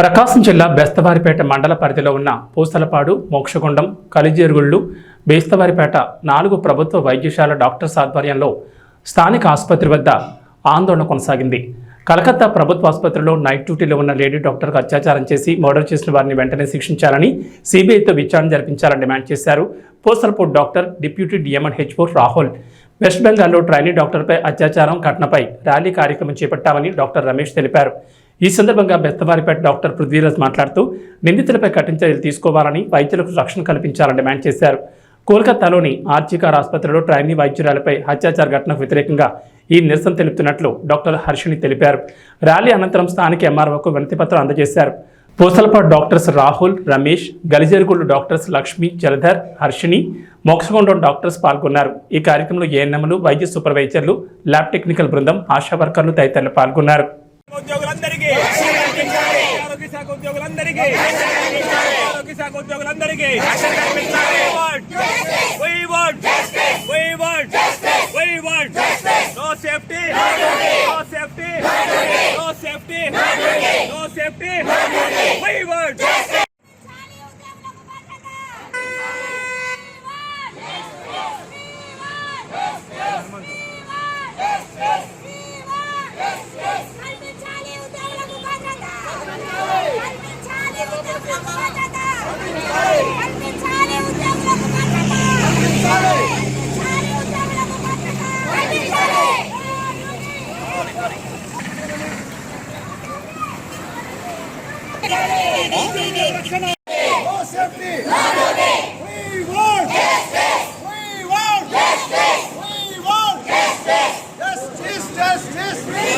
ప్రకాశం జిల్లా బెస్తవారిపేట మండల పరిధిలో ఉన్న పూసలపాడు మోక్షగుండం కలిజేరుగుళ్ళు బేస్తవారిపేట నాలుగు ప్రభుత్వ వైద్యశాల డాక్టర్స్ ఆధ్వర్యంలో స్థానిక ఆసుపత్రి వద్ద ఆందోళన కొనసాగింది. కలకత్తా ప్రభుత్వ ఆసుపత్రిలో నైట్ డ్యూటీలో ఉన్న లేడీ డాక్టర్కు అత్యాచారం చేసి మర్డర్ చేసిన వారిని వెంటనే శిక్షించాలని సిబిఐతో విచారణ జరిపించాలని డిమాండ్ చేశారు Pusalapadu doctor deputy DMN HO Rahul. West బెంగాల్లో ట్రైనీ డాక్టర్పై అత్యాచారం ఘటనపై ర్యాలీ కార్యక్రమం చేపట్టామని డాక్టర్ రమేష్ తెలిపారు. ఈ సందర్భంగా బెత్తవారిపేట డాక్టర్ పృథ్వీరాజ్ మాట్లాడుతూ నిందితులపై కఠిన చర్యలు తీసుకోవాలని వైద్యులకు రక్షణ కల్పించాలని డిమాండ్ చేశారు. కోల్కతాలోని ఆర్జికార్ ఆసుపత్రిలో ట్రైనీ వైద్యురాలపై అత్యాచార ఘటనకు వ్యతిరేకంగా ఈ నిరసన తెలుపుతున్నట్లు డాక్టర్ హర్షిని తెలిపారు. ర్యాలీ అనంతరం స్థానిక ఎంఆర్ఓకు వినతిపత్రం అందజేశారు. Pusalapadu doctors Rahul Ramesh Galijerugullu doctors Lakshmi Jaladhar Harshini Mokshagundam doctors పాల్గొన్నారు. ఈ కార్యక్రమంలో ఏఎన్ఎంలు వైద్య సూపర్వైజర్లు ల్యాబ్ టెక్నికల్ బృందం ఆశా వర్కర్లు తదితరులు పాల్గొన్నారు. ఆరోగ్య శాఖ ఉద్యోగులందరికీ. ఆరోగ్య శాఖ ఉద్యోగులందరికీ. We want- we want- we want. No safety, no justice. Justice,